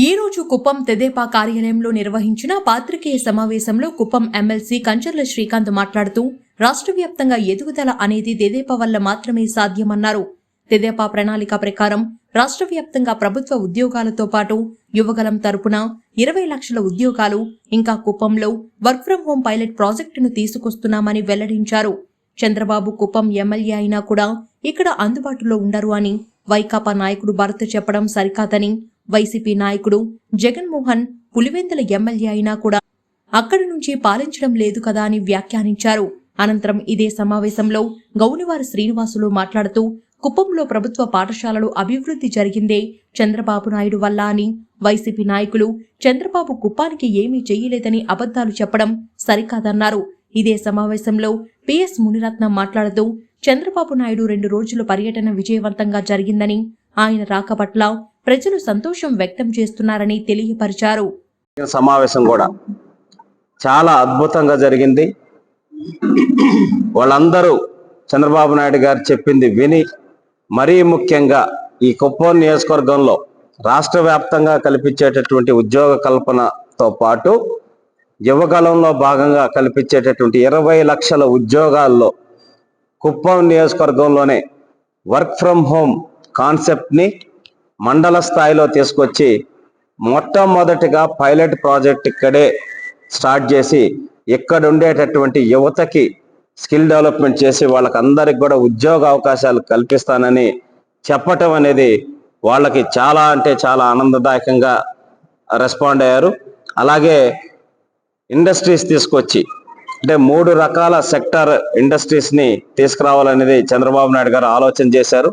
ఈ రోజు కుప్పం తెదేపా కార్యాలయంలో నిర్వహించిన పాత్రికేయ సమావేశంలో కుప్పం ఎమ్మెల్సీ కంచర్ల శ్రీకాంత్ మాట్లాడుతూ రాష్ట్ర వ్యాప్తంగా ఎదుగుదల అనేది తెదేపా వల్ల మాత్రమే సాధ్యమన్నారు. తెదేపా ప్రణాళిక ప్రకారం రాష్ట్ర వ్యాప్తంగా ప్రభుత్వ ఉద్యోగాలతో పాటు యువగలం తరపున ఇరవై లక్షల ఉద్యోగాలు ఇంకా కుప్పంలో వర్క్ ఫ్రం హోం పైలట్ ప్రాజెక్టును తీసుకొస్తున్నామని వెల్లడించారు. చంద్రబాబు కుప్పం ఎమ్మెల్యే అయినా కూడా ఇక్కడ అందుబాటులో ఉండరు అని వైకాపా నాయకుడు భరత్ చెప్పడం సరికాదని వైసీపీ నాయకుడు జగన్మోహన్ పులివెందుల ఎమ్మెల్యే అయినా కూడా అక్కడి నుంచి పాలించడం లేదు కదా అని వ్యాఖ్యానించారు. అనంతరం ఇదే సమావేశంలో గౌనివారి శ్రీనివాసులు మాట్లాడుతూ కుప్పంలో ప్రభుత్వ పాఠశాలలు అభివృద్ధి జరిగిందే చంద్రబాబు నాయుడు వల్ల అని వైసీపీ నాయకులు చంద్రబాబు కుప్పానికి ఏమీ చేయలేదని అబద్ధాలు చెప్పడం సరికాదన్నారు. ఇదే సమావేశంలో పిఎస్ మునిరత్నం మాట్లాడుతూ చంద్రబాబు నాయుడు రెండు రోజుల పర్యటన విజయవంతంగా జరిగిందని ఆయన రాక పట్ల ప్రజలు సంతోషం వ్యక్తం చేస్తున్నారని తెలియపరిచారు. సమావేశం కూడా చాలా అద్భుతంగా జరిగింది. వాళ్ళందరూ చంద్రబాబు నాయుడు గారు చెప్పింది విని మరీ ముఖ్యంగా ఈ కుప్పం నియోజకవర్గంలో రాష్ట్ర వ్యాప్తంగా కల్పించేటటువంటి ఉద్యోగ కల్పనతో పాటు యువకాలంలో భాగంగా కల్పించేటటువంటి ఇరవై లక్షల ఉద్యోగాల్లో కుప్పం నియోజకవర్గంలోనే వర్క్ ఫ్రమ్ హోమ్ కాన్సెప్ట్ని మండల స్థాయిలో తీసుకొచ్చి మొట్టమొదటిగా పైలట్ ప్రాజెక్ట్ ఇక్కడే స్టార్ట్ చేసి ఇక్కడ ఉండేటటువంటి యువతకి స్కిల్ డెవలప్మెంట్ చేసి వాళ్ళకి అందరికి కూడా ఉద్యోగ అవకాశాలు కల్పిస్తానని చెప్పటం అనేది వాళ్ళకి చాలా అంటే చాలా ఆనందదాయకంగా రెస్పాండ్ అయ్యారు. అలాగే ఇండస్ట్రీస్ తీసుకొచ్చి అంటే మూడు రకాల సెక్టర్ ఇండస్ట్రీస్ని తీసుకురావాలనేది చంద్రబాబు నాయుడు గారు ఆలోచన చేశారు.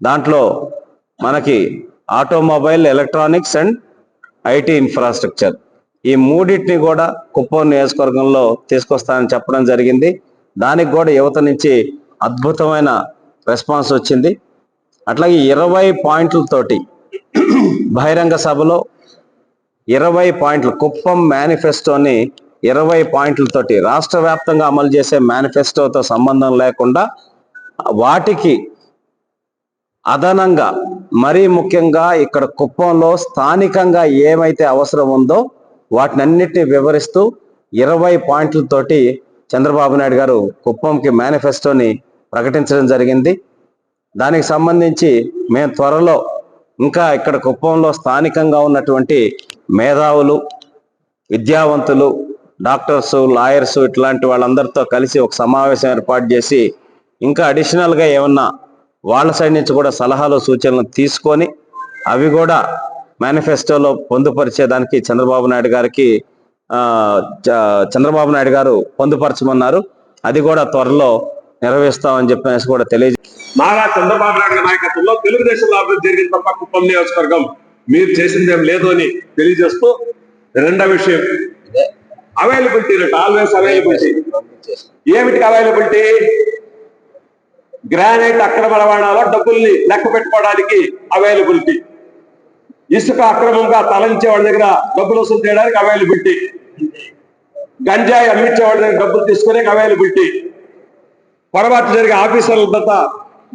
దాంట్లో మనకి automobile electronics and IT infrastructure. ఈ మూడింటిని కూడా కుప్పం నియోజకవర్గంలో తీసుకొస్తానని చెప్పడం జరిగింది. దానికి కూడా యువత నుంచి అద్భుతమైన రెస్పాన్స్ వచ్చింది. అట్లాగే ఇరవై పాయింట్లతోటి బహిరంగ సభలో ఇరవై పాయింట్లు కుప్పం మేనిఫెస్టోని ఇరవై పాయింట్లతోటి రాష్ట్ర వ్యాప్తంగా అమలు చేసే మేనిఫెస్టోతో సంబంధం లేకుండా వాటికి అదనంగా మరీ ముఖ్యంగా ఇక్కడ కుప్పంలో స్థానికంగా ఏమైతే అవసరం ఉందో వాటినన్నిటిని వివరిస్తూ ఇరవై పాయింట్లతోటి చంద్రబాబు నాయుడు గారు కుప్పంకి మేనిఫెస్టోని ప్రకటించడం జరిగింది. దానికి సంబంధించి మేము త్వరలో ఇంకా ఇక్కడ కుప్పంలో స్థానికంగా ఉన్నటువంటి మేధావులు విద్యావంతులు డాక్టర్స్ లాయర్స్ ఇట్లాంటి వాళ్ళందరితో కలిసి ఒక సమావేశం ఏర్పాటు చేసి ఇంకా అడిషనల్గా ఏమన్నా వాళ్ళ సైడ్ నుంచి కూడా సలహాలు సూచనలు తీసుకొని అవి కూడా మేనిఫెస్టోలో పొందుపరిచేదానికి చంద్రబాబు నాయుడు గారికి చంద్రబాబు నాయుడు గారు పొందుపరచమన్నారు. అది కూడా త్వరలో నెరవేరుస్తామని చెప్పేసి కూడా తెలియజే నారా చంద్రబాబు నాయుడు గారి నాయకత్వంలో తెలుగుదేశంలో అభివృద్ధి జరిగింది తప్ప కుప్పం నియోజకవర్గం మీరు చేసిందేం లేదు అని తెలియజేస్తూ రెండో విషయం. అవైలబిలిటీ ఆల్వేస్ అవైలబిలిటీ ఏమిటికి అవైలబిలిటీ గ్రానైట్ అక్రమ రవాణాలో డబ్బుల్ని లెక్క పెట్టుకోవడానికి అవైలబిలిటీ ఇసుక అక్రమంగా తలంచే వాళ్ళ దగ్గర డబ్బులు వసూలు చేయడానికి అవైలబిలిటీ గంజాయి అమ్మించే వాళ్ళ దగ్గర డబ్బులు తీసుకునే అవైలబిలిటీ పొరపాటు జరిగే ఆఫీసర్ల దత్త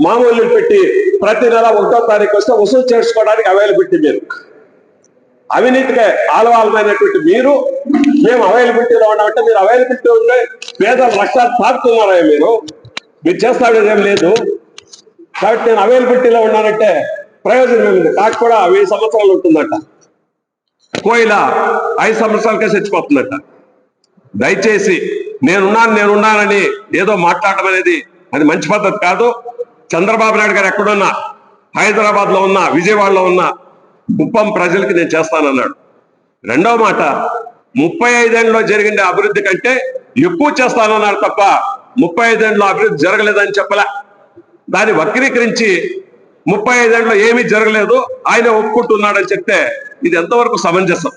మామూలు పెట్టి ప్రతి నెల ఒకటో తారీఖు వస్తే వసూలు చేసుకోవడానికి అవైలబిలిటీ మీరు. అవినీతికి ఆలవాలమైనటువంటి మీరు మేము అవైలబిలిటీలో ఉన్నామంటే మీరు అవైలబిలిటీ ఉండే పేదల రక్షణ తాకుతున్నారా మీరు? మీరు చేస్తాడు ఏం లేదు. కాబట్టి నేను అవైలబిలిటీలో ఉన్నానంటే ప్రయోజనం ఏమిటి నాకు కూడా వెయ్యి సంవత్సరాలు ఉంటుందట. కోయిల ఐదు సంవత్సరాలకే చచ్చిపోతుందట. దయచేసి నేనున్నాను నేనున్నానని ఏదో మాట్లాడటం అనేది అది మంచి పద్ధతి కాదు. చంద్రబాబు నాయుడు గారు ఎక్కడున్నా హైదరాబాద్లో ఉన్నా విజయవాడలో ఉన్నా కుప్పం ప్రజలకి నేను చేస్తానన్నాడు. రెండవ మాట ముప్పై ఐదేళ్ళలో జరిగిన అభివృద్ధి కంటే ఎక్కువ చేస్తానన్నాడు తప్ప ముప్పై ఐదేళ్ళలో అభివృద్ధి జరగలేదని చెప్పలే. దాన్ని వక్రీకరించి ముప్పై ఐదేళ్ళలో ఏమీ జరగలేదు ఆయన ఒప్పుకుంటున్నాడని చెప్తే ఇది ఎంతవరకు సమంజసం?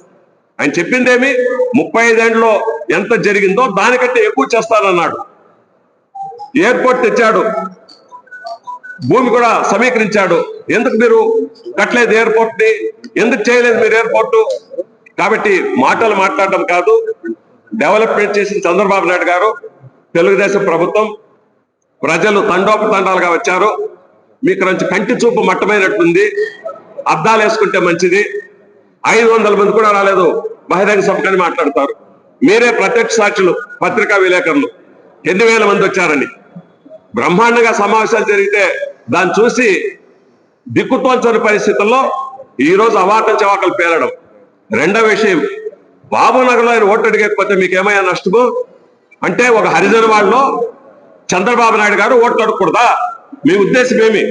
ఆయన చెప్పిందేమి? ముప్పై ఐదేళ్ళలో ఎంత జరిగిందో దానికంటే ఎక్కువ చేస్తానన్నాడు. ఎయిర్పోర్ట్ తెచ్చాడు. భూమి కూడా సమీకరించాడు. ఎందుకు మీరు కట్టలేదు ఎయిర్పోర్ట్ని ఎందుకు చేయలేదు మీరు ఎయిర్పోర్ట్? కాబట్టి మాటలు మాట్లాడడం కాదు. డెవలప్మెంట్ చేసిన చంద్రబాబు నాయుడు గారు తెలుగుదేశం ప్రభుత్వం ప్రజలు తండోపతండాలుగా వచ్చారు. మీకు నుంచి కంటి చూపు మట్టమైనట్టుంది. అద్దాలు వేసుకుంటే మంచిది. ఐదు వందల మంది కూడా రాలేదు. బహిరంగ సభకని మాట్లాడతారు. మీరే ప్రత్యక్ష సాక్షులు పత్రికా విలేకరులు. ఎన్ని వేల మంది వచ్చారని. బ్రహ్మాండంగా సమావేశాలు జరిగితే దాన్ని చూసి దిక్కుతోల్చని పరిస్థితుల్లో ఈరోజు అవాటం చవాకలు పేలడం. రెండవ విషయం బాబునగర్లో ఆయన ఓటు అడిగకపోతే మీకు ఏమైనా నష్టము? అంటే ఒక హరిజన వాళ్ళలో చంద్రబాబు నాయుడు గారు ఓట్లు అడగకూడదా? మీ ఉద్దేశం ఏమి?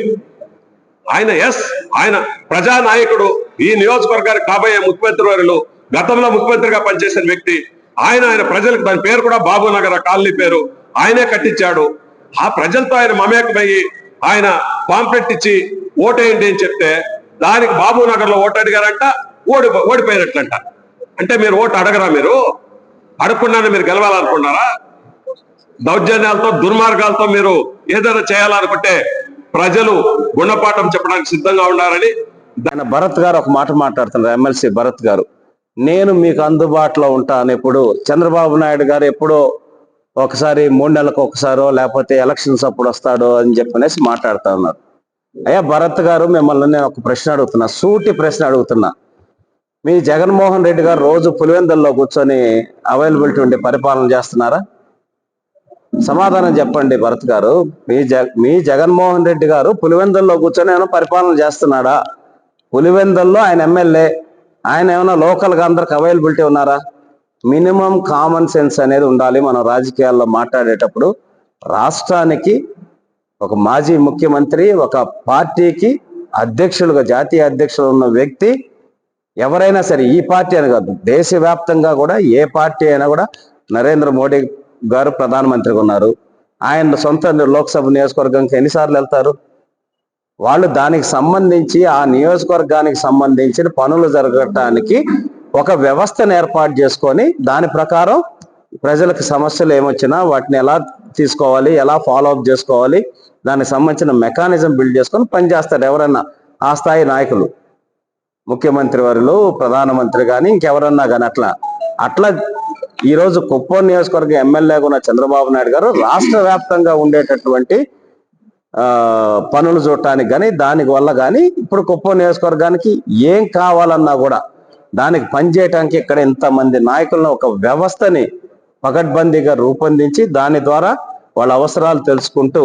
ఆయన ఎస్ ఆయన ప్రజానాయకుడు. ఈ నియోజకవర్గానికి కాబోయే ముఖ్యమంత్రి వారిలో గతంలో ముఖ్యమంత్రిగా పనిచేసిన వ్యక్తి. ఆయన ఆయన ప్రజలకు దాని పేరు కూడా బాబు నగర కాలనీ పేరు. ఆయనే కట్టించాడు. ఆ ప్రజలతో ఆయన మమేకమయ్యి ఆయన పాంప్లెట్ ఇచ్చి ఓటేయండి అని చెప్తే దానికి బాబు నగర్లో ఓటు అడిగారంట ఓడి ఓడిపోయినట్లంట. అంటే మీరు ఓటు అడగరా మీరు? అడగకుండానే మీరు గెలవాలనుకున్నారా? దౌర్జన్యాలతో దుర్మార్గాలతో మీరు ఏదైనా చేయాలనుకుంటే ప్రజలు గుణపాఠం చెప్పడానికి సిద్ధంగా ఉన్నారని ఆయన భరత్ గారు ఒక మాట మాట్లాడుతున్నారు ఎమ్మెల్సీ భరత్ గారు. నేను మీకు అందుబాటులో ఉంటాను ఎప్పుడు. చంద్రబాబు నాయుడు గారు ఎప్పుడో ఒకసారి మూడు నెలలకు ఒకసారో లేకపోతే ఎలక్షన్స్ అప్పుడు వస్తాడో అని చెప్పనేసి మాట్లాడుతా ఉన్నారు. అయ్యా భరత్ గారు మిమ్మల్ని నేను ఒక ప్రశ్న అడుగుతున్నా సూటి ప్రశ్న అడుగుతున్నా. మీ జగన్మోహన్ రెడ్డి గారు రోజు పులివెందల్లో కూర్చొని అవైలబిలిటీ ఉండి పరిపాలన చేస్తున్నారా? సమాధానం చెప్పండి భరత్ గారు. మీ జగ మీ జగన్మోహన్ రెడ్డి గారు పులివెందుల్లో కూర్చొని ఏమైనా పరిపాలన చేస్తున్నాడా? పులివెందల్లో ఆయన ఎమ్మెల్యే. ఆయన ఏమైనా లోకల్గా అందరికి అవైలబిలిటీ ఉన్నారా? మినిమం కామన్ సెన్స్ అనేది ఉండాలి మనం రాజకీయాల్లో మాట్లాడేటప్పుడు. రాష్ట్రానికి ఒక మాజీ ముఖ్యమంత్రి ఒక పార్టీకి అధ్యక్షులుగా జాతీయ అధ్యక్షులు ఉన్న వ్యక్తి ఎవరైనా సరే ఈ పార్టీ అని కాదు దేశవ్యాప్తంగా కూడా ఏ పార్టీ అయినా కూడా నరేంద్ర మోడీ గారు ప్రధానమంత్రిగా ఉన్నారు. ఆయన సొంత లోక్సభ నియోజకవర్గానికి ఎన్నిసార్లు వెళ్తారు? వాళ్ళు దానికి సంబంధించి ఆ నియోజకవర్గానికి సంబంధించిన పనులు జరగటానికి ఒక వ్యవస్థను ఏర్పాటు చేసుకొని దాని ప్రకారం ప్రజలకు సమస్యలు ఏమొచ్చినా వాటిని ఎలా తీసుకోవాలి ఎలా ఫాలో అప్ చేసుకోవాలి దానికి సంబంధించిన మెకానిజం బిల్డ్ చేసుకొని పనిచేస్తారు ఎవరన్నా ఆ స్థాయి నాయకులు. ముఖ్యమంత్రి వారిలో ప్రధానమంత్రి కానీ ఇంకెవరన్నా కానీ అట్లా. అట్లా ఈరోజు కుప్పం నియోజకవర్గ ఎమ్మెల్యేగా ఉన్న చంద్రబాబు నాయుడు గారు రాష్ట్ర వ్యాప్తంగా ఉండేటటువంటి పనులు చూడటానికి కానీ దాని వల్ల కానీ ఇప్పుడు కుప్పం నియోజకవర్గానికి ఏం కావాలన్నా కూడా దానికి పనిచేయటానికి ఇక్కడ ఇంతమంది నాయకులను ఒక వ్యవస్థని పకడ్బందీగా రూపొందించి దాని ద్వారా వాళ్ళ అవసరాలు తెలుసుకుంటూ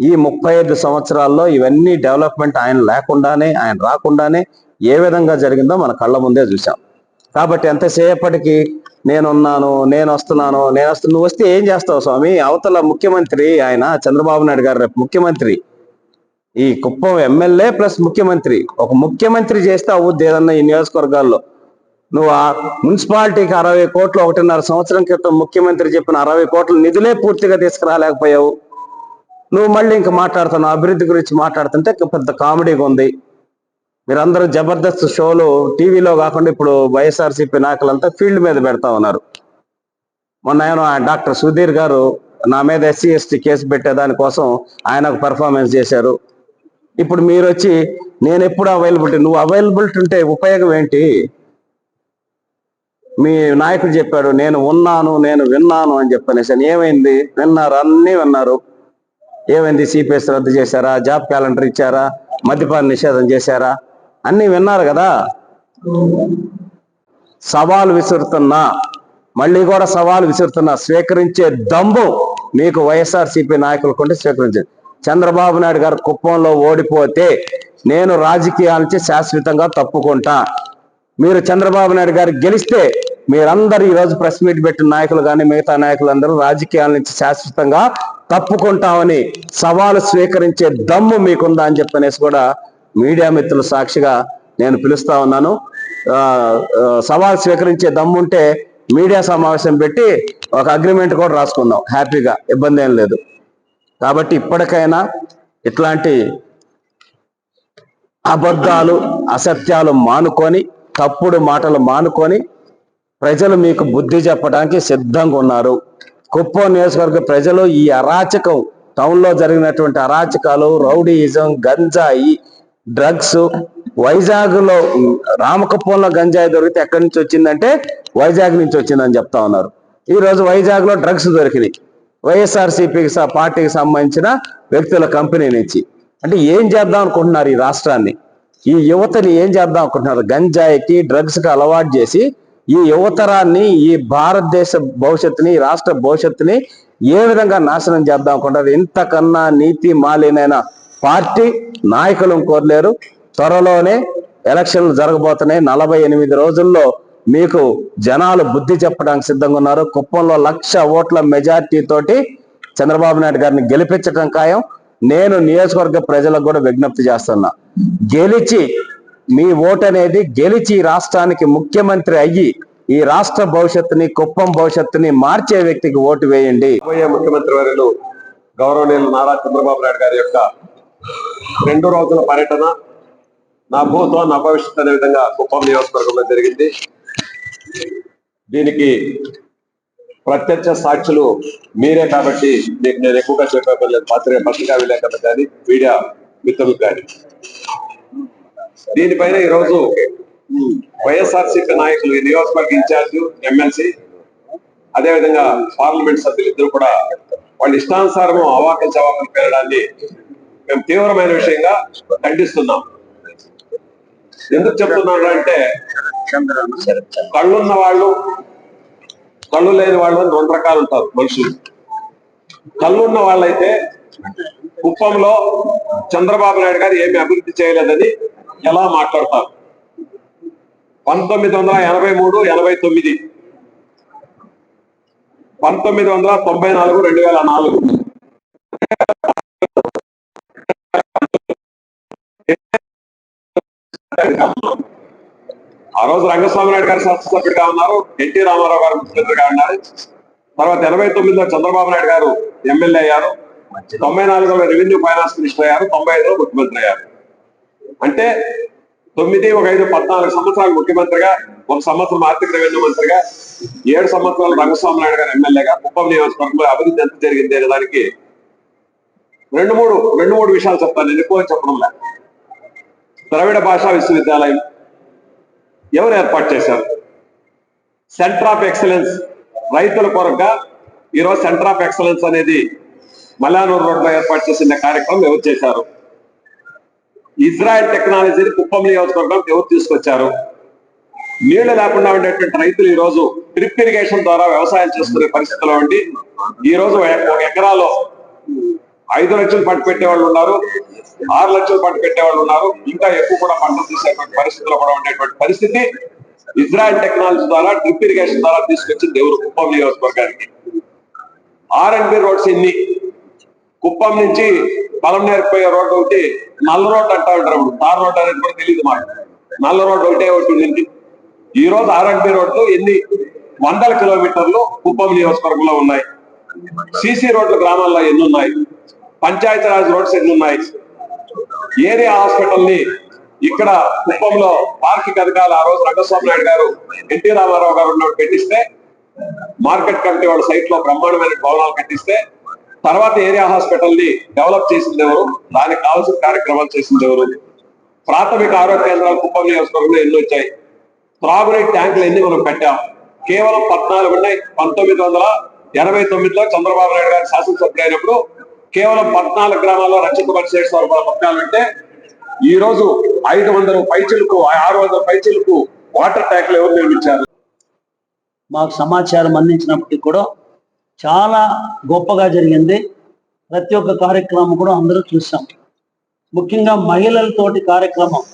ఈ ముప్పై ఐదు సంవత్సరాల్లో ఇవన్నీ డెవలప్మెంట్ ఆయన లేకుండానే ఆయన రాకుండానే ఏ విధంగా జరిగిందో మన కళ్ళ ముందే చూసాం కాబట్టి ఎంతసేపటికి నేనున్నాను నేను వస్తున్నాను నేను వస్తు నువ్వు వస్తే ఏం చేస్తావు స్వామి? అవతల ముఖ్యమంత్రి ఆయన చంద్రబాబు నాయుడు గారు రేపు ముఖ్యమంత్రి. ఈ కుప్పం ఎమ్మెల్యే ప్లస్ ముఖ్యమంత్రి. ఒక ముఖ్యమంత్రి చేస్తే అవుద్ది ఏదన్నా ఈ నియోజకవర్గాల్లో. నువ్వు ఆ మున్సిపాలిటీకి అరవై కోట్లు ఒకటిన్నర సంవత్సరం క్రితం ముఖ్యమంత్రి చెప్పిన అరవై కోట్ల నిధులే పూర్తిగా తీసుకురాలేకపోయావు. నువ్వు మళ్ళీ ఇంకా మాట్లాడుతున్నావు అభివృద్ధి గురించి మాట్లాడుతుంటే పెద్ద కామెడీగా ఉంది. మీరందరూ జబర్దస్త్ షోలు టీవీలో కాకుండా ఇప్పుడు వైఎస్ఆర్సీపీ నాయకులంతా ఫీల్డ్ మీద పెడతా ఉన్నారు. మొన్న ఆయన డాక్టర్ సుధీర్ గారు నా మీద ఎస్సీ ఎస్టీ కేసు పెట్టేదానికోసం ఆయన ఒక పర్ఫార్మెన్స్ చేశారు. ఇప్పుడు మీరు వచ్చి నేను ఎప్పుడు అవైలబిలిటీ నువ్వు అవైలబిలిటీ ఉంటే ఉపయోగం ఏంటి? మీ నాయకుడు చెప్పాడు నేను ఉన్నాను నేను విన్నాను అని చెప్పనేసి. ఏమైంది? విన్నారు అన్నీ విన్నారు. ఏమైంది? సిపిఎస్ రద్దు చేశారా? జాబ్ క్యాలెండర్ ఇచ్చారా? మద్యపాన నిషేధం చేశారా? అన్ని విన్నారు కదా? సవాల్ విసురుతున్నా మళ్ళీ కూడా సవాల్ విసురుతున్నా స్వీకరించే దమ్ము మీకు వైఎస్ఆర్సీపీ నాయకులకు నాయకులకుంటే స్వీకరించారు చంద్రబాబు నాయుడు గారు కుప్పంలో ఓడిపోతే నేను రాజకీయాల నుంచి శాశ్వతంగా తప్పుకుంటా. మీరు చంద్రబాబు నాయుడు గారు గెలిస్తే మీరందరూ ఈ రోజు ప్రెస్ మీట్ పెట్టిన నాయకులు కానీ మిగతా నాయకులందరూ రాజకీయాల నుంచి శాశ్వతంగా తప్పుకుంటామని సవాలు స్వీకరించే దమ్ము మీకుందా అని చెప్పనేసి కూడా మీడియా మిత్రుల సాక్షిగా నేను పిలుస్తా ఉన్నాను. సవాల్ స్వీకరించే దమ్ముంటే మీడియా సమావేశం పెట్టి ఒక అగ్రిమెంట్ కూడా రాసుకుందాం. హ్యాపీగా ఇబ్బంది ఏం లేదు. కాబట్టి ఇప్పటికైనా ఇట్లాంటి అబద్ధాలు అసత్యాలు మానుకొని తప్పుడు మాటలు మానుకొని ప్రజలు మీకు బుద్ధి చెప్పడానికి సిద్ధంగా ఉన్నారు. కుప్పం నియోజకవర్గ ప్రజలు ఈ అరాచకం టౌన్లో జరిగినటువంటి అరాచకాలు రౌడీయిజం గంజాయి డ్రగ్స్ వైజాగ్లో రామకుప్పంలో గంజాయి దొరికితే ఎక్కడి నుంచి వచ్చిందంటే వైజాగ్ నుంచి వచ్చిందని చెప్తా ఉన్నారు. ఈ రోజు వైజాగ్లో డ్రగ్స్ దొరికినాయి. వైఎస్ఆర్సిపికి పార్టీకి సంబంధించిన వ్యక్తుల కంపెనీ నుంచి. అంటే ఏం చేద్దాం అనుకుంటున్నారు ఈ రాష్ట్రాన్ని? ఈ యువతని ఏం చేద్దాం అనుకుంటున్నారు? గంజాయికి డ్రగ్స్కి అలవాటు చేసి ఈ యువతరాన్ని ఈ భారతదేశ భవిష్యత్తుని రాష్ట్ర భవిష్యత్తుని ఏ విధంగా నాశనం చేద్దాం అనుకుంటారు ఇంతకన్నా నీతి మాలినైన పార్టీ నాయకులు కోరలేరు. త్వరలోనే ఎలక్షన్లు జరగబోతున్నాయి. నలభై ఎనిమిది రోజుల్లో మీకు జనాలు బుద్ధి చెప్పడానికి సిద్ధంగా ఉన్నారు. కుప్పంలో లక్ష ఓట్ల మెజార్టీ తోటి చంద్రబాబు నాయుడు గారిని గెలిపించడం ఖాయం. నేను నియోజకవర్గ ప్రజలకు కూడా విజ్ఞప్తి చేస్తున్నా. గెలిచి మీ ఓటు అనేది గెలిచి రాష్ట్రానికి ముఖ్యమంత్రి అయ్యి ఈ రాష్ట్ర భవిష్యత్తుని కుప్పం భవిష్యత్తుని మార్చే వ్యక్తికి ఓటు వేయండి. ముఖ్యమంత్రి వర్యులు గౌరవనీయులు నారా చంద్రబాబు నాయుడు గారి యొక్క రెండు రోజుల పర్యటన నా భూతో నా భవిష్యత్ అనే విధంగా కుప్పం నియోజకవర్గంలో జరిగింది. దీనికి ప్రత్యక్ష సాక్షులు మీరే కాబట్టి మీకు నేను ఎక్కువగా చెప్పే పని లేదు. పత్రిక పత్రికా విలేకరులు కానీ మీడియా మిత్రులు కానీ. దీనిపైన ఈరోజు వైఎస్ఆర్సీపీ నాయకులు ఈ నియోజకవర్గ ఇన్ఛార్జ్ ఎమ్మెల్సీ అదేవిధంగా పార్లమెంట్ సభ్యులు ఇద్దరు కూడా వాళ్ళ ఇష్టానుసారము అవాకలు చవాకలు పేరడాన్ని మేము తీవ్రమైన విషయంగా ఖండిస్తున్నాం. ఎందుకు చెప్తున్నాడు అంటే కళ్ళున్న వాళ్ళు కళ్ళు లేని వాళ్ళు అని రెండు రకాలు ఉంటారు మనుషులు. కళ్ళున్న వాళ్ళైతే కుప్పంలో చంద్రబాబు నాయుడు గారు ఏమి అభివృద్ధి చేయలేదని ఎలా మాట్లాడతారు? పంతొమ్మిది వందల ఎనభై మూడు ఎనభై తొమ్మిది. పంతొమ్మిది వందల తొంభై నాలుగు రెండు వేల నాలుగు. ఆ రోజు రంగస్వామి నాయుడు గారు శాసనసభ్యుడిగా ఉన్నారు. ఎన్టీ రామారావు గారు ముఖ్యమంత్రిగా ఉన్నారు. తర్వాత ఎనభై తొమ్మిదిలో చంద్రబాబు నాయుడు గారు ఎమ్మెల్యే అయ్యారు. తొంభై నాలుగులో రెవెన్యూ ఫైనాన్స్ మినిస్టర్ అయ్యారు. తొంభై ఐదులో ముఖ్యమంత్రి అయ్యారు. అంటే తొమ్మిది ఒక ఐదు పద్నాలుగు సంవత్సరాలు ముఖ్యమంత్రిగా ఒక సంవత్సరం ఆర్థిక రెవెన్యూ మంత్రిగా ఏడు సంవత్సరాలు రంగస్వామి నాయుడు గారు ఎమ్మెల్యేగా కుప్పం నియోజకవర్గంలో అభివృద్ధి ఎంత జరిగింది అనే దానికి రెండు మూడు రెండు మూడు విషయాలు చెప్తాను. నేను ఎక్కువ చెప్పడం లేదు. ద్రవిడ భాషా విశ్వవిద్యాలయం ఎవరు ఏర్పాటు చేశారు? సెంటర్ ఆఫ్ ఎక్సలెన్స్ రైతుల కొరగా ఈరోజు సెంటర్ ఆఫ్ ఎక్సలెన్స్ అనేది మల్లానూరు రోడ్లో ఏర్పాటు చేసిన కార్యక్రమం ఎవరు చేశారు? ఇజ్రాయెల్ టెక్నాలజీని కుప్పం నియోజకవర్గం ఎవరు తీసుకొచ్చారు? నీళ్ళు లేకుండా ఉండేటువంటి రైతులు ఈ రోజు డ్రిప్ ఇరిగేషన్ ద్వారా వ్యవసాయం చేసుకునే పరిస్థితిలో ఉండి ఈ రోజు ఒక ఎకరాలో ఐదు లక్షలు పంట పెట్టే వాళ్ళు ఉన్నారు ఆరు లక్షలు పంట పెట్టే వాళ్ళు ఉన్నారు. ఇంకా ఎక్కువ కూడా పంటలు తీసేటువంటి పరిస్థితిలో కూడా ఉండేటువంటి పరిస్థితి. ఇజ్రాయెల్ టెక్నాలజీ ద్వారా డ్రిప్ ఇరిగేషన్ ద్వారా తీసుకొచ్చింది ఎవరు కుప్పం నియోజకవర్గానికి. ఆర్ అండ్ బి రోడ్స్ ఎన్ని? కుప్పం నుంచి పలంనేరు పోయే రోడ్డు ఒకటి నల్ల రోడ్డు అంటా ఉంటారు అప్పుడు తార్ రోడ్డు అనేది కూడా తెలియదు మాకు. నల్ల రోడ్డు ఒకటే ఒకటి ఉండింది. ఈ రోజు ఆర్ అండ్ బి రోడ్లు ఎన్ని? వందల కిలోమీటర్లు కుప్పం నియోజకవర్గంలో ఉన్నాయి. సిసి రోడ్లు గ్రామాల్లో ఎన్ని ఉన్నాయి? పంచాయతీరాజ్ రోడ్స్ ఎన్ని ఉన్నాయి ఏరియా హాస్పిటల్ని ఇక్కడ కుప్పంలో పార్కింగ్ అధికారులు ఆ రోజు రంగస్వామి నాయుడు గారు ఎన్టీ రామారావు గారు ఉన్నప్పుడు పెట్టిస్తే మార్కెట్ కమిటీ వాళ్ళ సైట్లో బ్రహ్మాండమైన భవనాలు కట్టిస్తే తర్వాత ఏరియా హాస్పిటల్ని డెవలప్ చేసింది ఎవరు? దానికి కావాల్సిన కార్యక్రమాలు చేసింది ఎవరు? ప్రాథమిక ఆరోగ్య కేంద్రాలు కుప్పం నియోజకవర్గంలో ఎన్ని వచ్చాయి? త్రాగునీటి ట్యాంకులు ఎన్ని మనం పెట్టాం కేవలం పద్నాలుగు ఉన్నాయి. పంతొమ్మిది వందల ఎనభై తొమ్మిదిలో చంద్రబాబు నాయుడు గారు శాసనసభ్యుడు అయినప్పుడు కేవలం పద్నాలుగు గ్రామాల్లో రక్షిత పరిశేష పథకాలంటే ఈ రోజు ఐదు వందల పైచలకు ఆరు వందల పైచలకు వాటర్ ట్యాంకులు ఎవరు నిర్మించారు? మాకు సమాచారం అందించినప్పటికీ కూడా చాలా గొప్పగా జరిగింది. ప్రతి ఒక్క కార్యక్రమం కూడా అందరూ చూసాం. ముఖ్యంగా మహిళలతోటి కార్యక్రమం.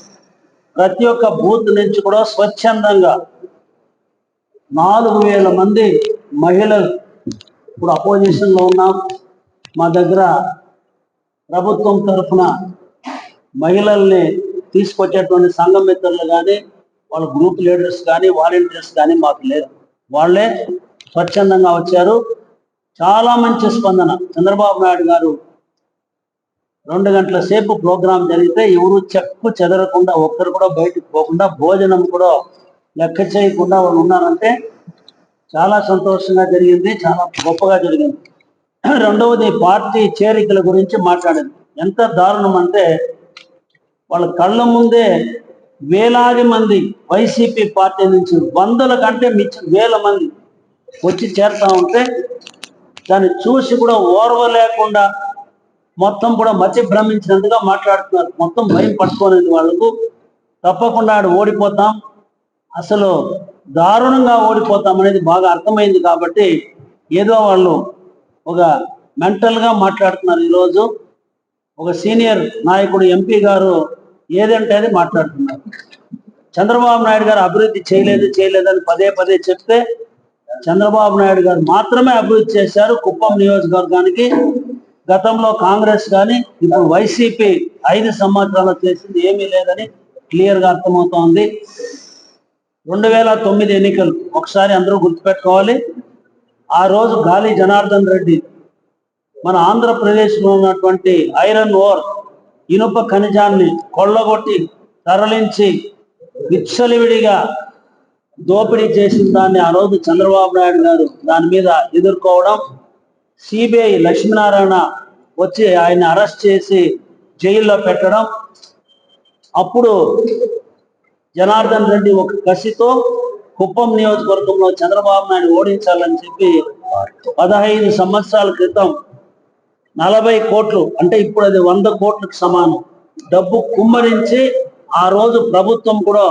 ప్రతి ఒక్క బూత్ నుంచి కూడా స్వచ్ఛందంగా నాలుగు వేల మంది మహిళలు ఇప్పుడు అపోజిషన్లో ఉన్నాం. మా దగ్గర ప్రభుత్వం తరఫున మహిళల్ని తీసుకొచ్చేటువంటి సంఘ మిత్రులు కానీ వాళ్ళ గ్రూప్ లీడర్స్ కానీ వాలంటీర్స్ కానీ మాకు లేరు. వాళ్ళే స్వచ్ఛందంగా వచ్చారు. చాలా మంచి స్పందన. చంద్రబాబు నాయుడు గారు రెండు గంటల సేపు ప్రోగ్రాం జరిగితే ఎవరు చెక్కు చెదరకుండా ఒక్కరు కూడా బయటకు పోకుండా భోజనం కూడా లెక్క చేయకుండా వాళ్ళు ఉన్నారంటే చాలా సంతోషంగా జరిగింది. చాలా గొప్పగా జరిగింది. రెండవది పార్టీ చేరికల గురించి మాట్లాడింది. ఎంత దారుణం అంటే వాళ్ళ కళ్ళ ముందే వేలాది మంది వైసీపీ పార్టీ నుంచి వందల కంటే మించి వేల మంది వచ్చి చేరుతా ఉంటే దాన్ని చూసి కూడా ఓర్వలేకుండా మొత్తం కూడా మతి భ్రమించినందుగా మాట్లాడుతున్నారు. మొత్తం భయం పట్టుకోలేదు వాళ్ళకు. తప్పకుండా ఆడు ఓడిపోతాం. అసలు దారుణంగా ఓడిపోతాం అనేది బాగా అర్థమైంది కాబట్టి ఏదో వాళ్ళు ఒక మెంటల్గా మాట్లాడుతున్నారు ఈరోజు. ఒక సీనియర్ నాయకుడు ఎంపీ గారు ఏదంటే అది మాట్లాడుతున్నారు. చంద్రబాబు నాయుడు గారు అభివృద్ధి చేయలేదు చేయలేదని పదే పదే చెప్తే చంద్రబాబు నాయుడు గారు మాత్రమే అభివృద్ధి చేశారు కుప్పం నియోజకవర్గానికి. గతంలో కాంగ్రెస్ కానీ ఇప్పుడు వైసీపీ ఐదు సంవత్సరాలు చేసింది ఏమీ లేదని క్లియర్గా అర్థమవుతోంది. రెండు వేల తొమ్మిది ఎన్నికలు ఒకసారి అందరూ గుర్తుపెట్టుకోవాలి. ఆ రోజు గాలి జనార్దన్ రెడ్డి మన ఆంధ్రప్రదేశ్లో ఉన్నటువంటి ఐరన్ ఓర్ ఇనుప ఖనిజాన్ని కొల్లగొట్టి తరలించి విచ్చలివిడిగా దోపిడీ చేసిన దాన్ని ఆ రోజు చంద్రబాబు నాయుడు గారు దాని మీద ఎదుర్కోవడం సిబిఐ లక్ష్మీనారాయణ వచ్చి ఆయన అరెస్ట్ చేసి జైల్లో పెట్టడం. అప్పుడు జనార్దన్ రెడ్డి ఒక కసితో కుప్పం నియోజకవర్గంలో చంద్రబాబు నాయుడు ఓడించాలని చెప్పి పదహైదు సంవత్సరాల క్రితం నలభై కోట్లు అంటే ఇప్పుడు అది వంద కోట్లకు సమానం. డబ్బు కుమ్మరించి ఆ రోజు ప్రభుత్వం కూడా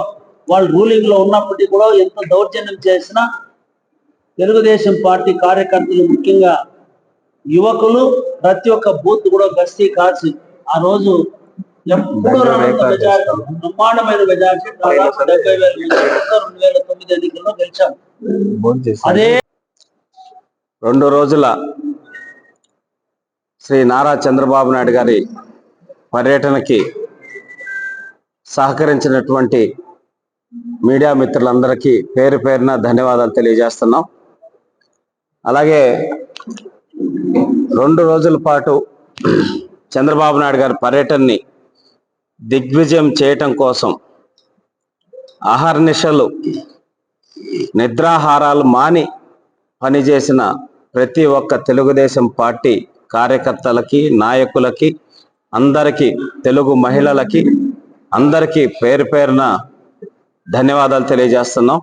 వాళ్ళు రూలింగ్లో ఉన్నప్పటికీ కూడా ఎంత దౌర్జన్యం చేసినా తెలుగుదేశం పార్టీ కార్యకర్తలు ముఖ్యంగా యువకులు ప్రతి ఒక్క బూత్ కూడా గస్తీ కాచి ఆ రోజు ఎప్పుడూ రానంత మెజారిటీ బ్రహ్మాండమైన మెజారిటీ దాదాపు డెబ్బై వేల మెజారిటీతో రెండు వేల తొమ్మిది ఎన్నికల్లో గెలిచాం. అదే రెండు రోజుల శ్రీ నారా చంద్రబాబు నాయుడు గారి పర్యటనకి సహకరించినటువంటి మీడియా మిత్రులందరికీ పేరు పేరున ధన్యవాదాలు తెలియజేస్తున్నాం. అలాగే రెండు రోజుల పాటు చంద్రబాబు నాయుడు గారి పర్యటనని దిగ్విజయం చేయటం కోసం అహర్నిశలు నిద్రాహారాలు మాని పనిచేసిన ప్రతి ఒక్క తెలుగుదేశం పార్టీ కార్యకర్తలకి నాయకులకి అందరికీ తెలుగు మహిళలకి అందరికీ పేరు పేరున ధన్యవాదాలు తెలియజేస్తున్నాం.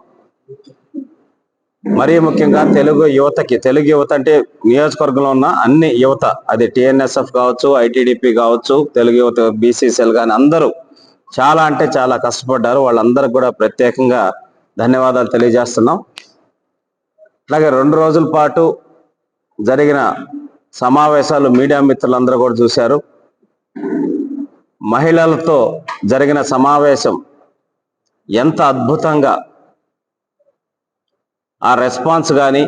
మరీ ముఖ్యంగా తెలుగు యువతకి తెలుగు యువత అంటే నియోజకవర్గంలో ఉన్న అన్ని యువత అది టిఎన్ఎస్ఎఫ్ కావచ్చు ఐటీడీపీ కావచ్చు తెలుగు యువత బీసీసీఎల్ కానీ అందరూ చాలా అంటే చాలా కష్టపడ్డారు. వాళ్ళందరికి కూడా ప్రత్యేకంగా ధన్యవాదాలు తెలియజేస్తున్నాం. అలాగే రెండు రోజుల పాటు జరిగిన సమావేశాలు మీడియా మిత్రులందరూ కూడా చూశారు. మహిళలతో జరిగిన సమావేశం ఎంత అద్భుతంగా ఆ రెస్పాన్స్ కానీ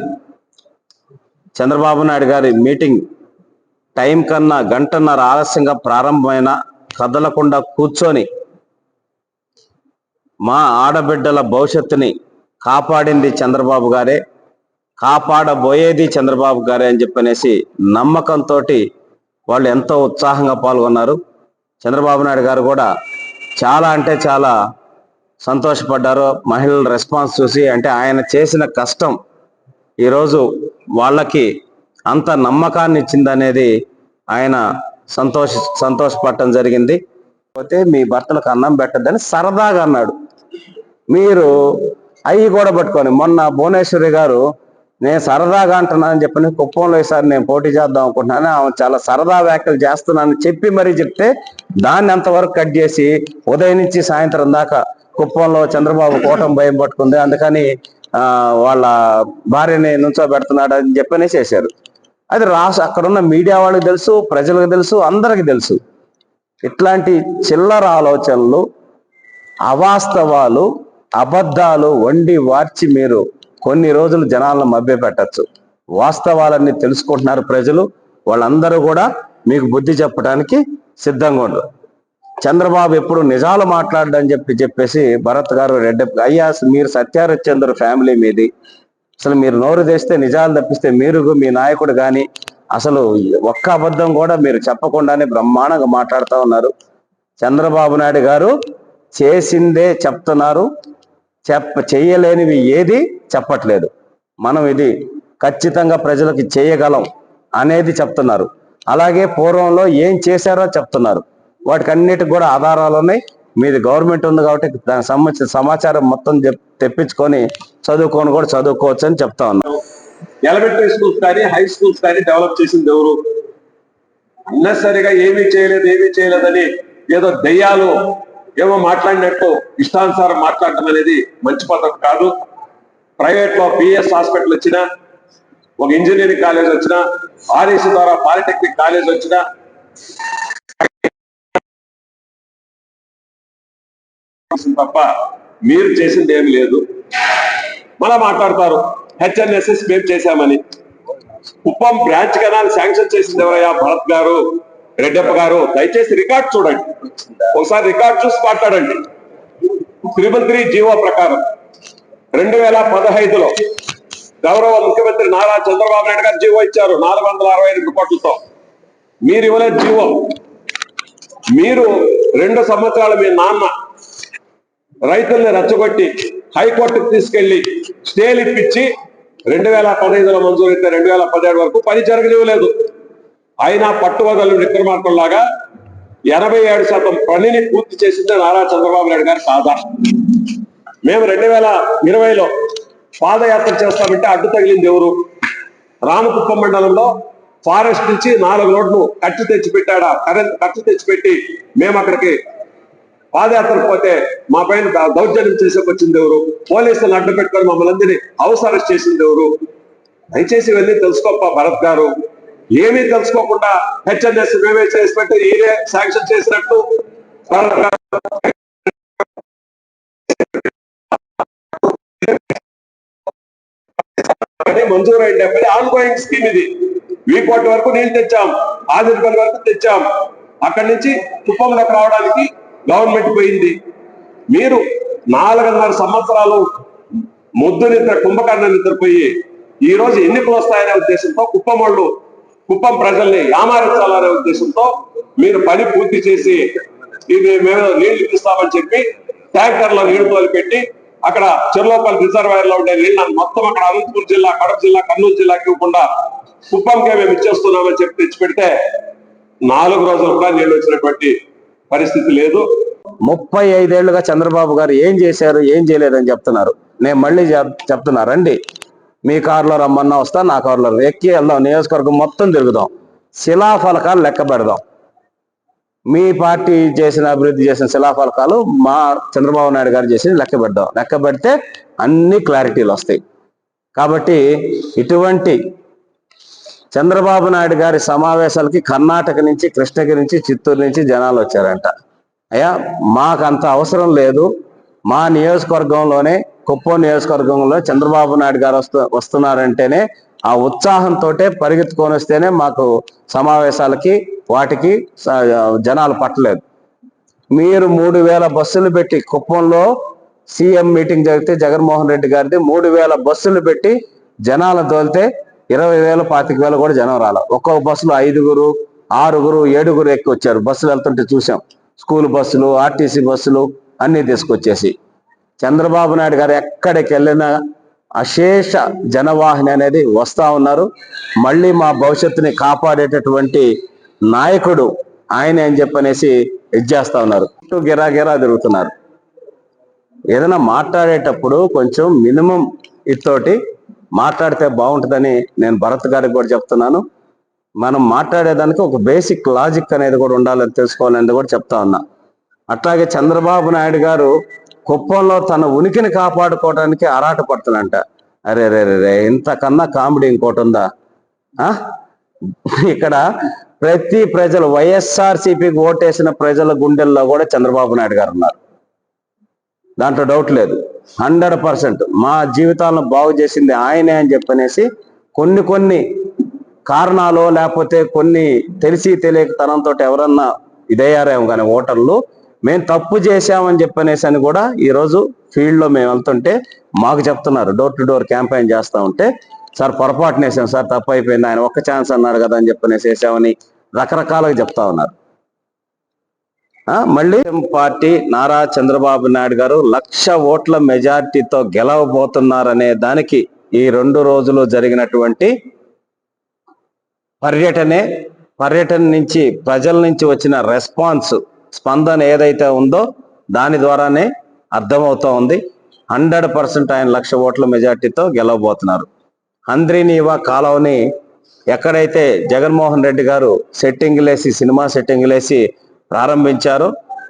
చంద్రబాబు నాయుడు గారి మీటింగ్ టైం కన్నా గంటన్నర ఆలస్యంగా ప్రారంభమైన కదలకుండా కూర్చొని మా ఆడబిడ్డల భవిష్యత్తుని కాపాడింది చంద్రబాబు గారే కాపాడబోయేది చంద్రబాబు గారే అని చెప్పనేసి నమ్మకంతో వాళ్ళు ఎంతో ఉత్సాహంగా పాల్గొన్నారు. చంద్రబాబు నాయుడు గారు కూడా చాలా అంటే చాలా సంతోషపడ్డారు మహిళల రెస్పాన్స్ చూసి అంటే ఆయన చేసిన కష్టం ఈరోజు వాళ్ళకి అంత నమ్మకాన్ని ఇచ్చిందనేది ఆయన సంతోష సంతోషపడటం జరిగింది. పోతే మీ భర్తలకు అన్నం పెట్టద్దని సరదాగా అన్నాడు. మీరు అవి కూడా పట్టుకొని మొన్న భువనేశ్వరి గారు నేను సరదాగా అంటున్నానని చెప్పని కుప్పంలో ఈసారి నేను పోటీ చేద్దాం అనుకుంటున్నాను. ఆమె చాలా సరదా వ్యాఖ్యలు చేస్తున్నానని చెప్పి మరీ చెప్తే దాన్ని అంతవరకు కట్ చేసి ఉదయం నుంచి సాయంత్రం దాకా కుప్పంలో చంద్రబాబు కోటం భయం పట్టుకుంది. అందుకని ఆ వాళ్ళ భార్యని నుంచోబెడుతున్నాడు అని చెప్పనే చేశారు. అది రాష్ట్ర అక్కడున్న మీడియా వాళ్ళకి తెలుసు ప్రజలకు తెలుసు అందరికి తెలుసు. ఇట్లాంటి చిల్లర ఆలోచనలు అవాస్తవాలు అబద్ధాలు వండి వార్చి మీరు కొన్ని రోజులు జనాలను మభ్య పెట్టచ్చు వాస్తవాలన్నీ తెలుసుకుంటున్నారు ప్రజలు. వాళ్ళందరూ కూడా మీకు బుద్ధి చెప్పడానికి సిద్ధంగా ఉండరు చంద్రబాబు ఎప్పుడు నిజాలు మాట్లాడడం చెప్పి చెప్పేసి భరత్ గారు రెడ్డి అయ్యా మీరు సత్యారచంద్ర ఫ్యామిలీ మీది. అసలు మీరు నోరు తెస్తే నిజాలు తప్పిస్తే మీరు మీ నాయకుడు కానీ అసలు ఒక్క అబద్ధం కూడా మీరు చెప్పకుండానే బ్రహ్మాండంగా మాట్లాడుతూ ఉన్నారు. చంద్రబాబు నాయుడు గారు చేసిందే చెప్తున్నారు. చెప్ప చేయలేనివి ఏది చెప్పట్లేదు. మనం ఇది ఖచ్చితంగా ప్రజలకు చేయగలం అనేది చెప్తున్నారు. అలాగే పూర్వంలో ఏం చేశారో చెప్తున్నారు. వాటికి అన్నిటికి కూడా ఆధారాలు ఉన్నాయి. మీది గవర్నమెంట్ ఉంది కాబట్టి దానికి సంబంధించిన సమాచారం మొత్తం తెప్పించుకొని చదువుకొని కూడా చదువుకోవచ్చు అని చెప్తా ఉన్నారు ఎలిమెంటరీ స్కూల్స్ కానీ హై స్కూల్స్ కానీ డెవలప్ చేసింది ఎవరు? అన్నెసరిగా ఏమీ చేయలేదు ఏమీ చేయలేదని ఏదో దయ్యాలు ఏమో మాట్లాడినట్టు ఇష్టానుసారం మాట్లాడటం అనేది మంచి పద్ధతి కాదు. ప్రైవేట్లో పిఎస్ హాస్పిటల్ వచ్చినా ఒక ఇంజనీరింగ్ కాలేజ్ వచ్చినా ఆర్ఎస్ ద్వారా పాలిటెక్నిక్ కాలేజ్ వచ్చినా తప్ప మీరు చేసింది ఏమి లేదు. మళ్ళా మాట్లాడతారు. హెచ్ఎన్ఎస్ఎస్ మేము చేశామని. కుప్పం బ్రాంచ్ కెనాల్ శాంక్షన్ చేసింది ఎవరయ్యా? భరత్ గారు రెడ్డప్ప గారు. దయచేసి రికార్డ్ చూడండి. ఒకసారి రికార్డ్ చూసి మాట్లాడండి. త్రిబుల్ త్రీ జీవో ప్రకారం రెండు వేల పదహైదులో గౌరవ ముఖ్యమంత్రి నారా చంద్రబాబు నాయుడు గారు జీవో ఇచ్చారు. నాలుగు వందల అరవై ఎనిమిది కోట్లతో మీరు ఇవ్వలేదు జీవో. మీరు రెండు సంవత్సరాలు మీ నాన్న రైతుల్ని రెచ్చగొట్టి హైకోర్టుకు తీసుకెళ్ళి స్టేలు ఇప్పించి రెండు వేల పదహైదులో మంజూరైతే అయితే రెండు వేల పదిహేడు వరకు పని జరగనివ్వలేదు. అయినా పట్టువదలు విక్రమార్కం లాగా ఎనభై ఏడు శాతం పనిని పూర్తి చేసింది నారా చంద్రబాబు నాయుడు గారి సాధన మేము రెండు వేల ఇరవైలో పాదయాత్ర చేస్తామంటే అడ్డు తగిలింది ఎవరు? రామకుప్పం మండలంలో ఫారెస్ట్ నుంచి నాలుగు రోడ్లు ఖర్చు తెచ్చిపెట్టాడా? కరెంట్ మేము అక్కడికి పాదయాత్రకు పోతే మా పైన దౌర్జన్యం చేసుకొచ్చింది ఎవరు? పోలీసులను అడ్డు పెట్టుకొని మమ్మల్ని అందరినీ అవసరం చేసింది ఎవరు? దయచేసి ఇవన్నీ తెలుసుకోప్ప భరత్ గారు. ఏమీ తెలుసుకోకుండా హెచ్ఎన్ఎస్ మేమే చేసి పెట్టి ఈయనే శాంక్షన్ చేసినట్టు భరత్ మంజూరు అయింది ఆన్ గోయింగ్ స్కీమ్ ఇది. వీకోటి వరకు నీళ్ళు తెచ్చాం. ఆదిరిపల్లి వరకు తెచ్చాం. అక్కడి నుంచి కుప్పంలోకి రావడానికి గవర్నమెంట్ పోయింది. మీరు నాలుగున్నర సంవత్సరాలు ముద్దు నిద్ర కుంభకర్ణ నిద్రపోయి ఈ రోజు ఎన్నికలు వస్తాయనే ఉద్దేశంతో కుప్పం వాళ్ళు కుప్పం ప్రజల్ని యామారించాలనే ఉద్దేశంతో మీరు పని పూర్తి చేసి ఇది మేము నీళ్ళు ఇప్పిస్తామని చెప్పి ట్యాంకర్లో నీళ్ళు తోలిపెట్టి అక్కడ చెర్లోపల్లి రిజర్వాయర్లో ఉండే నీళ్ళని మొత్తం అక్కడ అనంతపురం జిల్లా కడప జిల్లా కర్నూలు జిల్లాకి ఇవ్వకుండా కుప్పంకే మేము ఇచ్చేస్తున్నామని చెప్పి తెచ్చిపెడితే నాలుగు రోజులు కూడా నీళ్ళు వచ్చినటువంటి పరిస్థితి లేదు. ముప్పై ఐదేళ్ళుగా చంద్రబాబు గారు ఏం చేశారు ఏం చేయలేదని చెప్తున్నారు. నేను మళ్ళీ చెప్- చెప్తున్నా రండి. మీ కారులో రమ్మన్నా వస్తా నా కారులో ఎక్కి వెళ్దాం నియోజకవర్గం మొత్తం తిరుగుదాం. శిలాఫలకాలు లెక్క పెడదాం. మీ పార్టీ చేసిన అభివృద్ధి చేసిన శిలాఫలకాలు మా చంద్రబాబు నాయుడు గారు చేసిన లెక్క పెడదాం. లెక్క పెడితే అన్ని క్లారిటీలు వస్తాయి. కాబట్టి ఇటువంటి చంద్రబాబు నాయుడు గారి సమావేశాలకి కర్ణాటక నుంచి కృష్ణగిరి నుంచి చిత్తూరు నుంచి జనాలు వచ్చారంట. అయ్యా మాకు అంత అవసరం లేదు. మా నియోజకవర్గంలోనే కుప్పం నియోజకవర్గంలో చంద్రబాబు నాయుడు గారు వస్తు వస్తున్నారంటేనే ఆ ఉత్సాహంతో పరిగెత్తుకొని వస్తేనే మాకు సమావేశాలకి వాటికి స- జనాలు పట్టలేదు. మీరు మూడు వేల బస్సులు పెట్టి కుప్పంలో సీఎం మీటింగ్ జరిగితే జగన్మోహన్ రెడ్డి గారిది మూడు వేల బస్సులు పెట్టి జనాలు తోలితే ఇరవై వేలు పాతిక వేలు కూడా జనం రాల. ఒక్కొక్క బస్సులో ఐదుగురు ఆరుగురు ఏడుగురు ఎక్కి వచ్చారు బస్సులు వెళ్తుంటే చూసాం. స్కూల్ బస్సులు ఆర్టీసీ బస్సులు అన్నీ తీసుకొచ్చేసి. చంద్రబాబు నాయుడు గారు ఎక్కడికి వెళ్ళినా అశేష జనవాహిని అనేది వస్తా ఉన్నారు. మళ్ళీ మా భవిష్యత్తుని కాపాడేటటువంటి నాయకుడు ఆయన అని చెప్పనేసి ఇది చేస్తా ఉన్నారు. చుట్టూ గిరా గిరా తిరుగుతున్నారు. ఏదైనా మాట్లాడేటప్పుడు కొంచెం మినిమం ఇతోటి మాట్లాడితే బాగుంటుందని నేను భరత్ గారికి కూడా చెప్తున్నాను. మనం మాట్లాడేదానికి ఒక బేసిక్ లాజిక్ అనేది కూడా ఉండాలని తెలుసుకోవాలని కూడా చెప్తా ఉన్నా. అట్లాగే చంద్రబాబు నాయుడు గారు కుప్పంలో తన ఉనికిని కాపాడుకోవడానికి ఆరాట పడుతున్నంట అరే రే రే రే ఇంతకన్నా కామెడీ ఇంకోటి ఉందా? ఆ? ఇక్కడ ప్రతి ప్రజలు వైఎస్ఆర్ సిపికి ఓటేసిన ప్రజల గుండెల్లో కూడా చంద్రబాబు నాయుడు గారు ఉన్నారు. దాంట్లో డౌట్ లేదు. హండ్రెడ్ పర్సెంట్ మా జీవితాలను బాగు చేసింది ఆయనే అని చెప్పనేసి కొన్ని కొన్ని కారణాలు లేకపోతే కొన్ని తెలిసి తెలియక తనంతో ఎవరన్నా ఇదయ్యారేమో కానీ ఓటర్లు మేము తప్పు చేశామని చెప్పనేసి అని కూడా ఈరోజు ఫీల్డ్లో మేము వెళ్తుంటే మాకు చెప్తున్నారు. డోర్ టు డోర్ క్యాంపెయిన్ చేస్తూ ఉంటే సార్ పొరపాటునేసాం సార్ తప్పు అయిపోయింది ఆయన ఒక్క ఛాన్స్ అన్నాడు కదా అని చెప్పనేసి వేసామని రకరకాలుగా చెప్తా ఉన్నారు. మళ్ళీ పార్టీ నారా చంద్రబాబు నాయుడు గారు లక్ష ఓట్ల మెజార్టీతో గెలవబోతున్నారనే దానికి ఈ రెండు రోజులు జరిగినటువంటి పర్యటనే పర్యటన నుంచి ప్రజల నుంచి వచ్చిన రెస్పాన్స్ స్పందన ఏదైతే ఉందో దాని ద్వారానే అర్థమవుతా ఉంది. హండ్రెడ్ పర్సెంట్ ఆయన లక్ష ఓట్ల మెజార్టీతో గెలవబోతున్నారు. హంద్రీనీవా కాలవని ఎక్కడైతే జగన్మోహన్ రెడ్డి గారు సెట్టింగ్లేసి సినిమా సెట్టింగ్లేసి ప్రారంభించారు.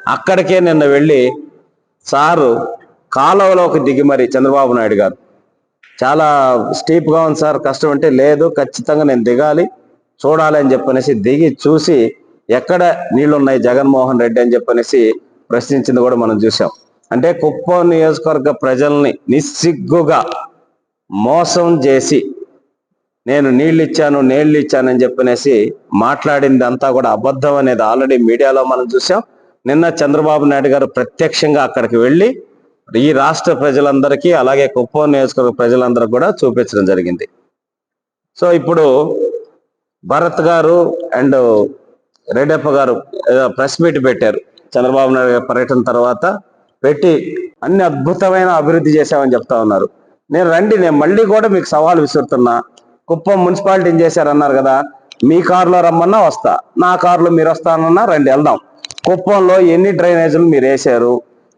అక్కడికే నిన్న వెళ్ళి సారు కాలువలోకి దిగి మరి చంద్రబాబు నాయుడు గారు. చాలా స్టీప్గా ఉంది సార్ కష్టం అంటే లేదు ఖచ్చితంగా నేను దిగాలి చూడాలి అని చెప్పనేసి దిగి చూసి ఎక్కడ నీళ్ళున్నాయి జగన్మోహన్ రెడ్డి అని చెప్పనేసి ప్రశ్నించింది కూడా మనం చూసాం. అంటే కుప్పం నియోజకవర్గ ప్రజల్ని నిస్సిగ్గుగా మోసం చేసి నేను నీళ్ళు ఇచ్చాను నీళ్ళు ఇచ్చానని చెప్పనేసి మాట్లాడింది అంతా కూడా అబద్ధం అనేది ఆల్రెడీ మీడియాలో మనం చూసాం. నిన్న చంద్రబాబు నాయుడు గారు ప్రత్యక్షంగా అక్కడికి వెళ్ళి ఈ రాష్ట్ర ప్రజలందరికీ అలాగే కుప్పం నియోజకవర్గ ప్రజలందరికీ కూడా చూపించడం జరిగింది. సో ఇప్పుడు భరత్ గారు అండ్ రెడ్డప్ప గారు ప్రెస్ మీట్ పెట్టారు. చంద్రబాబు నాయుడు గారి పర్యటన తర్వాత పెట్టి అన్ని అద్భుతమైన అభివృద్ధి చేశామని చెప్తా ఉన్నారు. నేను రండి నేను మళ్ళీ కూడా మీకు సవాల్ విసురుతున్నా. కుప్పం మున్సిపాలిటీని చేశారన్నారు కదా మీ కారులో రమ్మన్నా వస్తా. నా కారులో మీరు వస్తానన్నా రండి వెళ్దాం. కుప్పంలో ఎన్ని డ్రైనేజీలు మీరు వేశారు?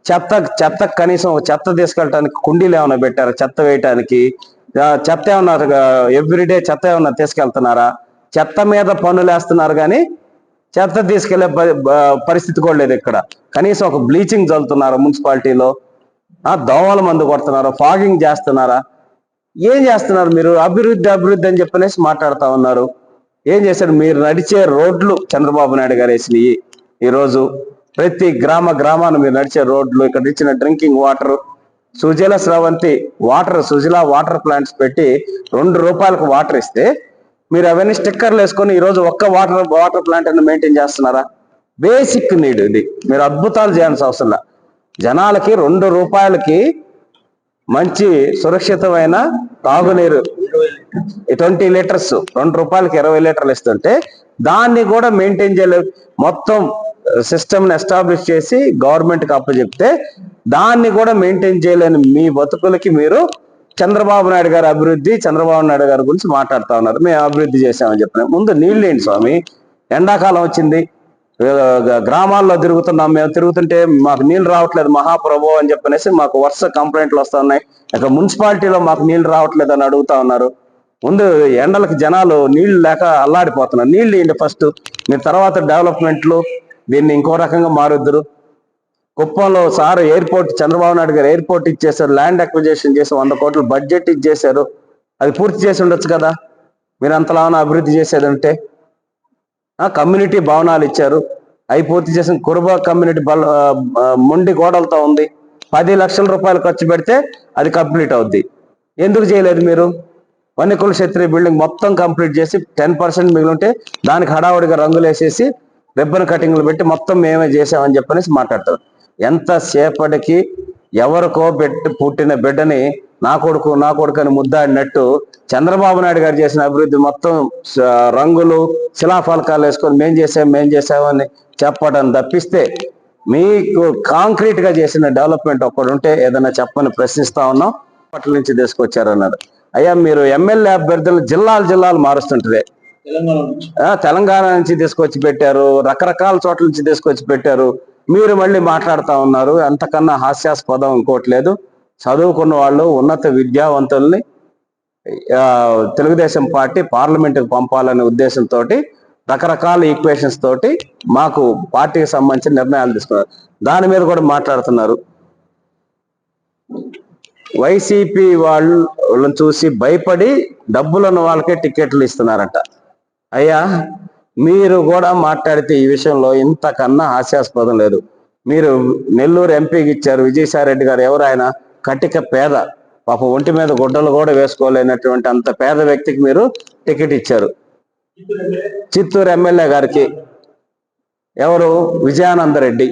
చెత్త చెత్త కనీసం చెత్త తీసుకెళ్ళటానికి కుండీలు ఏమైనా పెట్టారు? చెత్త వేయటానికి? చెత్త ఏమన్నా ఎవ్రీడే చెత్త ఏమన్నా తీసుకెళ్తున్నారా? చెత్త మీద పనులు వేస్తున్నారు కానీ చెత్త తీసుకెళ్ళే పరిస్థితి కూడా లేదు ఇక్కడ. కనీసం ఒక బ్లీచింగ్ చల్లుతున్నారు మున్సిపాలిటీలో. దోమల మందు కొడుతున్నారు? ఫాగింగ్ చేస్తున్నారా? ఏం చేస్తున్నారు మీరు? అభివృద్ధి అభివృద్ధి అని చెప్పనేసి మాట్లాడుతా ఉన్నారు. ఏం చేశారు? మీరు నడిచే రోడ్లు చంద్రబాబు నాయుడు గారు వేసినవి. ఈరోజు ప్రతి గ్రామ గ్రామాన్ని మీరు నడిచే రోడ్లు ఇక్కడ ఇచ్చిన drinking water Sujala Sravanthi water Sujala water plants పెట్టి రెండు రూపాయలకు వాటర్ ఇస్తే మీరు అవన్నీ స్టిక్కర్లు వేసుకొని ఈరోజు ఒక్క వాటర్ వాటర్ ప్లాంట్ అని మెయింటైన్ చేస్తున్నారా? బేసిక్ నీడ్ ఇది. మీరు అద్భుతాలు చేయాల్సిన అవసరం జనాలకి రెండు రూపాయలకి మంచి సురక్షితమైన తాగునీరు. ట్వంటీ లీటర్స్ రెండు రూపాయలకి ఇరవై లీటర్లు ఇస్తుంటే దాన్ని కూడా మెయింటైన్ చేయలేదు మొత్తం సిస్టమ్ని ఎస్టాబ్లిష్ చేసి గవర్నమెంట్కి అప్పచెప్తే దాన్ని కూడా మెయింటైన్ చేయలేని మీ బతుకులకి మీరు చంద్రబాబు నాయుడు గారి అభివృద్ధి చంద్రబాబు నాయుడు గారి గురించి మాట్లాడుతూ ఉన్నారు. మేము అభివృద్ధి చేశామని చెప్పిన ముందు నీళ్ళు ఏంటి స్వామి? ఎండాకాలం వచ్చింది. గ్రామాల్లో తిరుగుతున్నాం. మేము తిరుగుతుంటే మాకు నీళ్ళు రావట్లేదు మహాప్రభు అని చెప్పనేసి మాకు వరుస కంప్లైంట్లు వస్తా ఉన్నాయి. ఇక మున్సిపాలిటీలో మాకు నీళ్ళు రావట్లేదు అని అడుగుతా ఉన్నారు. ముందు ఎండలకు జనాలు నీళ్ళు లేక అల్లాడిపోతున్నారు. నీళ్ళు ఇవ్వండి ఫస్ట్? మీరు తర్వాత డెవలప్మెంట్లు దీన్ని ఇంకో రకంగా మారుద్దురు. కుప్పంలో సార్ ఎయిర్పోర్ట్ చంద్రబాబు నాయుడు గారు ఎయిర్పోర్ట్ ఇచ్చేసారు ల్యాండ్ అక్విజేషన్ చేసి వంద కోట్లు బడ్జెట్ ఇచ్చేసారు అది పూర్తి చేసి ఉండొచ్చు కదా? మీరు అంతలా అభివృద్ధి చేసేదంటే కమ్యూనిటీ భవనాలు ఇచ్చారు. అవి పూర్తి చేసిన కురుబా కమ్యూనిటీ బల మొండి గోడలతో ఉంది. పది లక్షల రూపాయలు ఖర్చు పెడితే అది కంప్లీట్ అవుద్ది. ఎందుకు చేయలేదు మీరు? వన్నికుల క్షత్రియ బిల్డింగ్ మొత్తం కంప్లీట్ చేసి టెన్ పర్సెంట్ మిగిలి ఉంటే దానికి హడావుడిగా రంగులు వేసేసి రిబ్బన్ కటింగ్లు పెట్టి మొత్తం మేమే చేసామని చెప్పనేసి మాట్లాడతారు. ఎంతసేపటికి ఎవరికో పెట్టి పుట్టిన బిడ్డని నా కొడుకు నా కొడుకు అని ముద్దాడినట్టు చంద్రబాబు నాయుడు గారు చేసిన అభివృద్ధి మొత్తం రంగులు శిలాఫలకాలు వేసుకొని మేం చేసాం మేం చేసామని చెప్పడం తప్పిస్తే మీకు కాంక్రీట్గా చేసిన డెవలప్మెంట్ ఒక్కడు ఉంటే ఏదైనా చెప్పని ప్రశ్నిస్తా ఉన్నాం. పట్ల నుంచి తీసుకొచ్చారన్నారు. అయ్యా మీరు ఎమ్మెల్యే అభ్యర్థులు జిల్లాలు జిల్లాలు ఆ, తెలంగాణ నుంచి తీసుకొచ్చి పెట్టారు రకరకాల చోట్ల నుంచి తీసుకొచ్చి పెట్టారు. మీరు మళ్ళీ మాట్లాడుతూ ఉన్నారు. అంతకన్నా హాస్యాస్పదం ఇంకోటి లేదు. చదువుకున్న వాళ్ళు ఉన్నత విద్యావంతుల్ని తెలుగుదేశం పార్టీ పార్లమెంటుకు పంపాలనే ఉద్దేశంతో రకరకాల ఈక్వేషన్స్ తోటి మాకు పార్టీకి సంబంధించిన నిర్ణయాలు తీసుకున్నారు. దాని మీద కూడా మాట్లాడుతున్నారు. వైసీపీ వాళ్ళు వాళ్ళని చూసి భయపడి డబ్బులను వాళ్ళకే టికెట్లు ఇస్తున్నారట. అయ్యా మీరు కూడా మాట్లాడితే ఈ విషయంలో ఇంతకన్నా హాస్యాస్పదం లేదు. మీరు నెల్లూరు ఎంపీకి ఇచ్చారు విజయసాయిరెడ్డి గారు ఎవరు ఆయన? కటిక పేద. పాప ఒంటి మీద గుడ్డలు కూడా వేసుకోలేనటువంటి అంత పేద వ్యక్తికి మీరు టికెట్ ఇచ్చారు. చిత్తూరు ఎమ్మెల్యే గారికి ఎవరు? విజయానంద రెడ్డి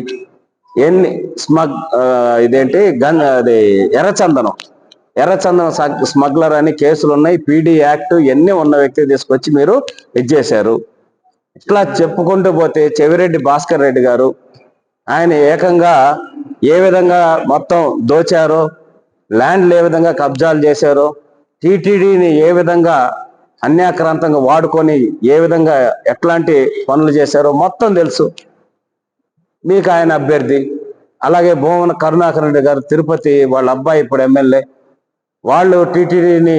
ఎన్ని స్మగ్ ఇదేంటి? గన్ అది ఎర్రచందనం. ఎర్రచందనం స్మగ్లర్ అని కేసులు ఉన్నాయి పీడీ యాక్ట్ ఎన్ని ఉన్న వ్యక్తి తీసుకొచ్చి మీరు ఇది చేశారు? ఇట్లా చెప్పుకుంటూ పోతే చెవిరెడ్డి భాస్కర్ రెడ్డి గారు ఆయన ఏకంగా ఏ విధంగా మొత్తం దోచారో ల్యాండ్లు ఏ విధంగా కబ్జాలు చేశారో టీటీడీని ఏ విధంగా అన్యాక్రాంతంగా వాడుకొని ఏ విధంగా ఎట్లాంటి పనులు చేశారో మొత్తం తెలుసు. మీకు ఆయన అభ్యర్థి అలాగే భువన కరుణాకర్ రెడ్డి గారు తిరుపతి వాళ్ళ అబ్బాయి ఇప్పుడు ఎమ్మెల్యే వాళ్ళు టీటీడీని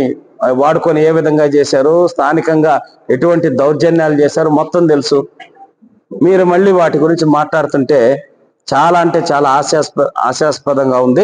వాడుకొని ఏ విధంగా చేశారు స్థానికంగా ఎటువంటి దౌర్జన్యాలు చేశారు మొత్తం తెలుసు. మీరు మళ్ళీ వాటి గురించి మాట్లాడుతుంటే చాలా అంటే చాలా ఆశాస్ప ఆశాస్పదంగా ఉంది.